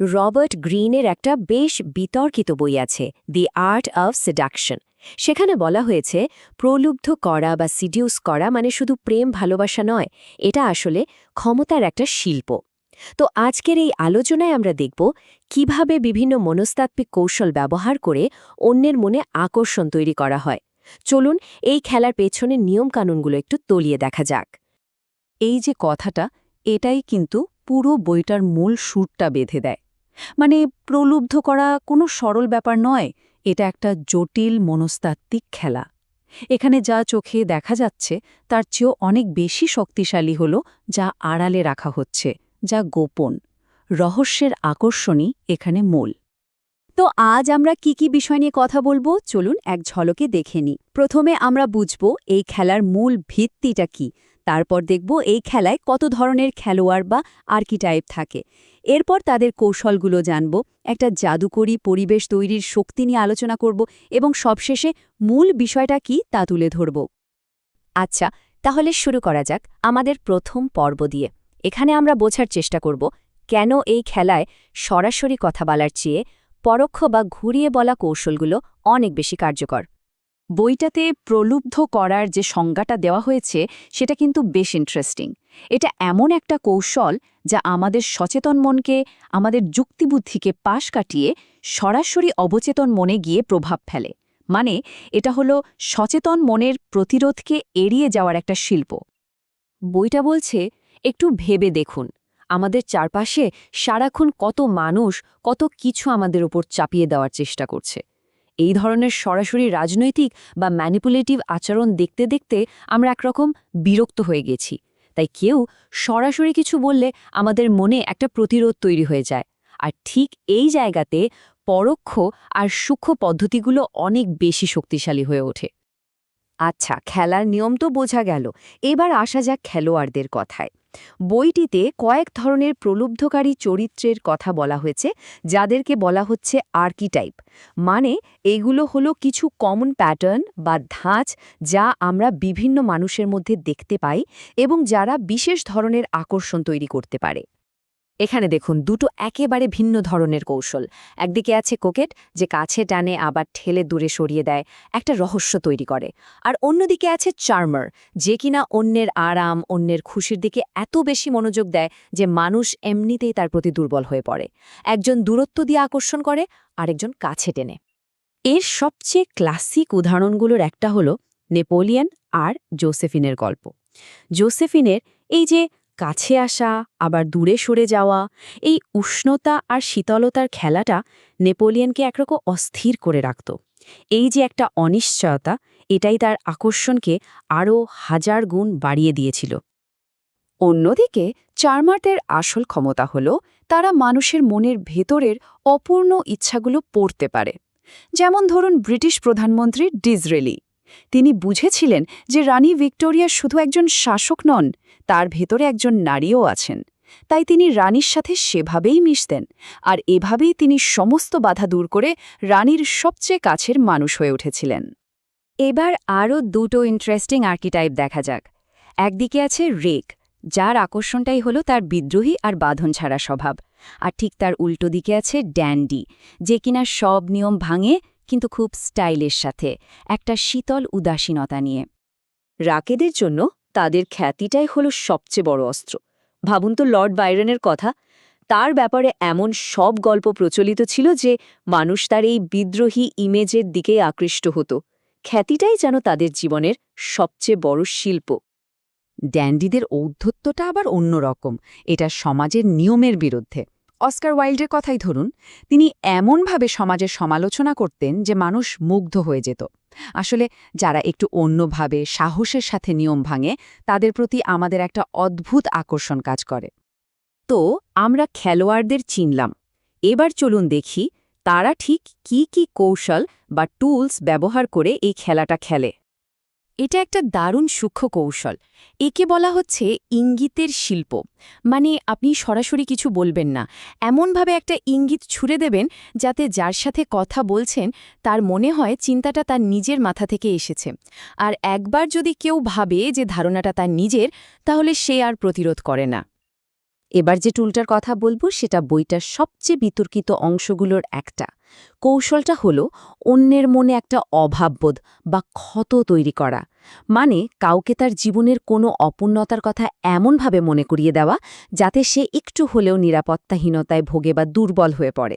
Robert গ্রিনের একটা বেশ বিতর্কিত বই আছে, দি আর্ট অফ সিডাকশন সেখানে বলা হয়েছে, প্রলুব্ধ করা বা সিডিউস করা মানে শুধু প্রেম, ভালোবাসা নয়, এটা আসলে ক্ষমতার একটা শিল্প। তো আজকের এই আলোচনায় আমরা দেখব, কীভাবে বিভিন্ন মনস্তাত্ত্বিক কৌশল ব্যবহার করে অন্যের মনে আকর্ষণ তৈরি করা হয়। চলুন, এই খেলার পেছনের নিয়মকানুনগুলো একটু তলিয়ে দেখা যাক। এই যে কথাটা, এটাই কিন্তু পুরো বইটার মূল সুরটা বেঁধে দেয়। মানে প্রলুব্ধ করা কোনো সরল ব্যাপার নয়, এটা একটা জটিল মনস্তাত্ত্বিক খেলা। এখানে যা চোখে দেখা যাচ্ছে, তার চেয়েও অনেক বেশি শক্তিশালী হল, যা আড়ালে রাখা হচ্ছে, যা গোপন। রহস্যের আকর্ষণই এখানে মূল। তো আজ আমরা কি কি বিষয় নিয়ে কথা বলব? চলুন এক ঝলকে দেখে নিই। প্রথমে আমরা বুঝব এই খেলার মূল ভিত্তিটা কি। তারপর দেখব এই খেলায় কত ধরনের খেলোয়াড় বা আর্কিটাইপ থাকে। এরপর তাদের কৌশলগুলো জানব, একটা জাদুকরী পরিবেশ তৈরির শক্তি নিয়ে আলোচনা করব এবং সবশেষে মূল বিষয়টা কি তা তুলে ধরব। আচ্ছা তাহলে শুরু করা যাক আমাদের প্রথম পর্ব দিয়ে। এখানে আমরা বোঝার চেষ্টা করব, কেন এই খেলায় সরাসরি কথা বলার চেয়ে পরোক্ষ বা ঘুরিয়ে বলা কৌশলগুলো অনেক বেশি কার্যকর। বইটাতে প্রলুব্ধ করার যে সংজ্ঞাটা দেওয়া হয়েছে, সেটা কিন্তু বেশ ইন্টারেস্টিং এটা এমন একটা কৌশল যা আমাদের সচেতন মনকে, আমাদের যুক্তিবুদ্ধিকে পাশ কাটিয়ে সরাসরি অবচেতন মনে গিয়ে প্রভাব ফেলে। মানে এটা হলো সচেতন মনের প্রতিরোধকে এড়িয়ে যাওয়ার একটা শিল্প। বইটা বলছে, একটু ভেবে দেখুন। আমাদের চারপাশে সারাক্ষণ কত মানুষ, কত কিছু আমাদের উপর চাপিয়ে দেওয়ার চেষ্টা করছে। এই ধরনের সরাসরি রাজনৈতিক বা ম্যানিপুলেটিভ আচরণ দেখতে দেখতে আমরা একরকম বিরক্ত হয়ে গেছি। তাই কেউ সরাসরি কিছু বললে আমাদের মনে একটা প্রতিরোধ তৈরি হয়ে যায়। আর ঠিক এই জায়গাতে পরোক্ষ আর সূক্ষ্ম পদ্ধতিগুলো অনেক বেশি শক্তিশালী হয়ে ওঠে। আচ্ছা খেলার নিয়ম তো বোঝা গেল। এবার আসা যাক খেলোয়াড়দের কথায়। বইটিতে কয়েক ধরনের প্রলুব্ধকারী চরিত্রের কথা বলা হয়েছে, যাদেরকে বলা হচ্ছে আর্কিটাইপ। মানে এগুলো হলো কিছু কমন প্যাটার্ন বা ধাঁচ যা আমরা বিভিন্ন মানুষের মধ্যে দেখতে পাই এবং যারা বিশেষ ধরনের আকর্ষণ তৈরি করতে পারে। এখানে দেখুন, দুটো একেবারে ভিন্ন ধরনের কৌশল। একদিকে আছে কোকেট, যে কাছে টানে, আবার ঠেলে দূরে সরিয়ে দেয়, একটা রহস্য তৈরি করে। আর অন্যদিকে আছে চার্মার, যে কিনা অন্যের আরাম, অন্যের খুশির দিকে এত বেশি মনোযোগ দেয় যে মানুষ এমনিতেই তার প্রতি দুর্বল হয়ে পড়ে। একজন দূরত্ব দিয়ে আকর্ষণ করে, আরেকজন কাছে টেনে। এর সবচেয়ে ক্লাসিক উদাহরণগুলোর একটা হলো নেপোলিয়ন আর জোসেফিনের গল্প। জোসেফিনের এই যে কাছে আসা, আবার দূরে সরে যাওয়া, এই উষ্ণতা আর শীতলতার খেলাটা নেপোলিয়নকে একরকম অস্থির করে রাখত। এই যে একটা অনিশ্চয়তা, এটাই তার আকর্ষণকে আরও হাজার গুণ বাড়িয়ে দিয়েছিল। অন্যদিকে চার্মারদের আসল ক্ষমতা হল তারা মানুষের মনের ভেতরের অপূর্ণ ইচ্ছাগুলো পড়তে পারে। যেমন ধরুন ব্রিটিশ প্রধানমন্ত্রী ডিজরেলি তিনি বুঝেছিলেন যে রানী ভিক্টোরিয়া শুধু একজন শাসক নন, তার ভেতরে একজন নারীও আছেন। তাই তিনি রানীর সাথে সেভাবেই মিশতেন, আর এভাবেই তিনি সমস্ত বাধা দূর করে রানীর সবচেয়ে কাছের মানুষ হয়ে উঠেছিলেন। এবার আরও দুটো ইন্টারেস্টিং আর্কিটাইপ দেখা যাক। একদিকে আছে রেক, যার আকর্ষণটাই হলো তার বিদ্রোহী আর বাঁধন ছাড়া স্বভাব, আর ঠিক তার উল্টো দিকে আছে ড্যান্ডি, যে কিনা সব নিয়ম ভাঙে কিন্তু খুব স্টাইলের সাথে, একটা শীতল উদাসীনতা নিয়ে। রাকেদের জন্য তাদের খ্যাতিটাই হলো সবচেয়ে বড় অস্ত্র। ভাবুন তো লর্ড বাইরনের কথা, তার ব্যাপারে এমন সব গল্প প্রচলিত ছিল যে মানুষ তার এই বিদ্রোহী ইমেজের দিকে আকৃষ্ট হতো। খ্যাতিটাই যেন তাদের জীবনের সবচেয়ে বড় শিল্প। ড্যান্ডিদের ঔদ্ধত্যটা আবার অন্যরকম, এটা সমাজের নিয়মের বিরুদ্ধে। অস্কার ওয়াইল্ডের কথাই ধরুন, তিনি এমনভাবে সমাজের সমালোচনা করতেন যে মানুষ মুগ্ধ হয়ে যেত। আসলে যারা একটু অন্যভাবে সাহসের সাথে নিয়ম ভাঙে, তাদের প্রতি আমাদের একটা অদ্ভুত আকর্ষণ কাজ করে। তো আমরা খেলোয়াড়দের চিনলাম। এবার চলুন দেখি তারা ঠিক কি কি কৌশল বা টুলস ব্যবহার করে এই খেলাটা খেলে। এটা একটা দারুণ সূক্ষ্ম কৌশল। একে বলা হচ্ছে ইঙ্গিতের শিল্প। মানে আপনি সরাসরি কিছু বলবেন না। এমনভাবে একটা ইঙ্গিত ছুড়ে দেবেন যাতে যার সাথে কথা বলছেন, তার মনে হয় চিন্তাটা তার নিজের মাথা থেকে এসেছে। আর একবার যদি কেউ ভাবে যে ধারণাটা তার নিজের, তাহলে সে আর প্রতিরোধ করে না। এবার যে টুলটার কথা বলব, সেটা বইটার সবচেয়ে বিতর্কিত অংশগুলোর একটা। কৌশলটা হলো অন্যের মনে একটা অভাববোধ বা ক্ষত তৈরি করা। মানে কাউকে তার জীবনের কোনো অপূর্ণতার কথা এমনভাবে মনে করিয়ে দেওয়া, যাতে সে একটু হলেও নিরাপত্তাহীনতায় ভোগে বা দুর্বল হয়ে পড়ে।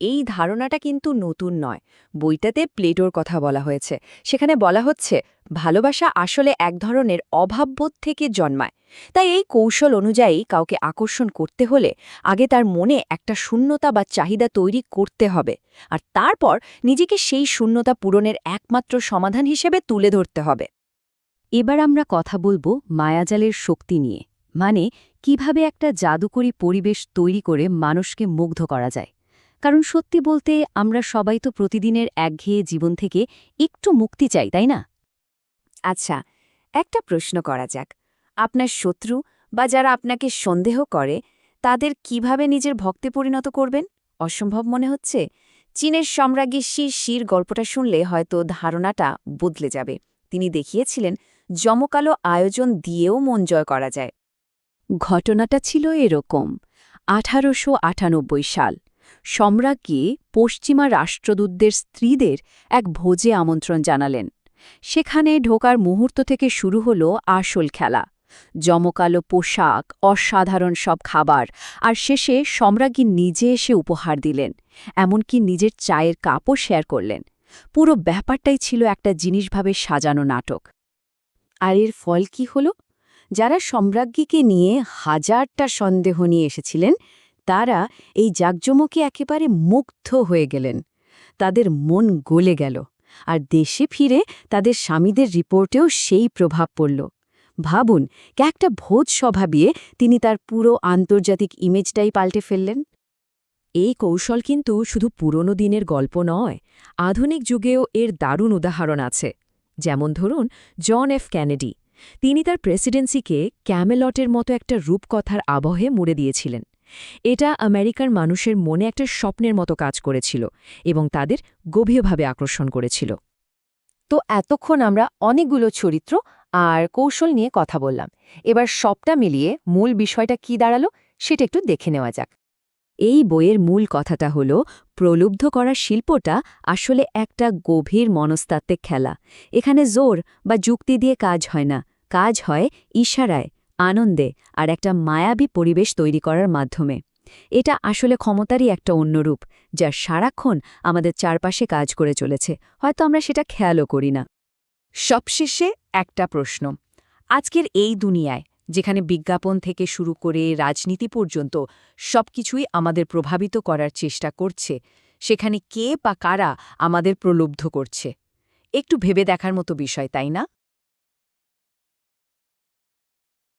এই ধারণাটা কিন্তু নতুন নয়। বইটাতে প্লেটোর কথা বলা হয়েছে। সেখানে বলা হচ্ছে, ভালোবাসা আসলে এক ধরনের অভাববোধ থেকে জন্মায়। তাই এই কৌশল অনুযায়ী কাউকে আকর্ষণ করতে হলে আগে তার মনে একটা শূন্যতা বা চাহিদা তৈরি করতে হবে আর তারপর নিজেকে সেই শূন্যতা পূরণের একমাত্র সমাধান হিসেবে তুলে ধরতে হবে। এবার আমরা কথা বলব মায়াজালের শক্তি নিয়ে মানে কীভাবে একটা জাদুকরী পরিবেশ তৈরি করে মানুষকে মুগ্ধ করা যায়। কারণ সত্যি বলতে আমরা সবাই তো প্রতিদিনের একঘেয়ে জীবন থেকে একটু মুক্তি চাই, তাই না? আচ্ছা একটা প্রশ্ন করা যাক। আপনার শত্রু বা যারা আপনাকে সন্দেহ করে, তাদের কীভাবে নিজের ভক্তে পরিণত করবেন? অসম্ভব মনে হচ্ছে। চীনের সম্রাজ্ঞী শি শির গল্পটা শুনলে হয়তো ধারণাটা বদলে যাবে। তিনি দেখিয়েছিলেন জমকালো আয়োজন দিয়েও মন জয় করা যায়। ঘটনাটা ছিল এরকম। আঠারোশো সাল, সম্রাজ্ঞী পশ্চিমা রাষ্ট্রদূতদের স্ত্রীদের এক ভোজে আমন্ত্রণ জানালেন। সেখানে ঢোকার মুহূর্ত থেকে শুরু হল আসল খেলা। জমকালো পোশাক, অসাধারণ সব খাবার, আর শেষে সম্রাজ্ঞী নিজে এসে উপহার দিলেন, এমনকি নিজের চায়ের কাপও শেয়ার করলেন। পুরো ব্যাপারটাই ছিল একটা জিনিসভাবে সাজানো নাটক। আর এর ফল কি হল? যারা সম্রাজ্ঞীকে নিয়ে হাজারটা সন্দেহ নিয়ে এসেছিলেন, তারা এই জাকজমকে একেবারে মুগ্ধ হয়ে গেলেন। তাদের মন গলে গেল, আর দেশে ফিরে তাদের স্বামীদের রিপোর্টেও সেই প্রভাব পড়ল। ভাবুন একটা ভোজ সভা বিয়ে তিনি তার পুরো আন্তর্জাতিক ইমেজটাই পাল্টে ফেললেন। এই কৌশল কিন্তু শুধু পুরনো দিনের গল্প নয়, আধুনিক যুগেও এর দারুণ উদাহরণ আছে। যেমন ধরুন, জন এফ ক্যানেডি তিনি তার প্রেসিডেন্সিকে ক্যামেলটের মতো একটা রূপকথার আবহে মুড়ে দিয়েছিলেন। এটা আমেরিকার মানুষের মনে একটা স্বপ্নের মতো কাজ করেছিল এবং তাদের গভীরভাবে আকর্ষণ করেছিল। তো এতক্ষণ আমরা অনেকগুলো চরিত্র আর কৌশল নিয়ে কথা বললাম। এবার সবটা মিলিয়ে মূল বিষয়টা কি দাঁড়াল সেটা একটু দেখে নেওয়া যাক। এই বইয়ের মূল কথাটা হল, প্রলুব্ধ করা শিল্পটা আসলে একটা গভীর মনস্তাত্ত্বিক খেলা। এখানে জোর বা যুক্তি দিয়ে কাজ হয় না। কাজ হয় ইশারায়, আনন্দে আর একটা মায়াবী পরিবেশ তৈরি করার মাধ্যমে। এটা আসলে ক্ষমতারই একটা অন্য রূপ যা সারাক্ষণ আমাদের চারপাশে কাজ করে চলেছে। হয়তো আমরা সেটা খেয়ালও করি না। সবশেষে একটা প্রশ্ন। আজকের এই দুনিয়ায়, যেখানে বিজ্ঞাপন থেকে শুরু করে রাজনীতি পর্যন্ত সবকিছুই আমাদের প্রভাবিত করার চেষ্টা করছে, সেখানে কে বা কারা আমাদের প্রলুব্ধ করছে? একটু ভেবে দেখার মতো বিষয়, তাই না?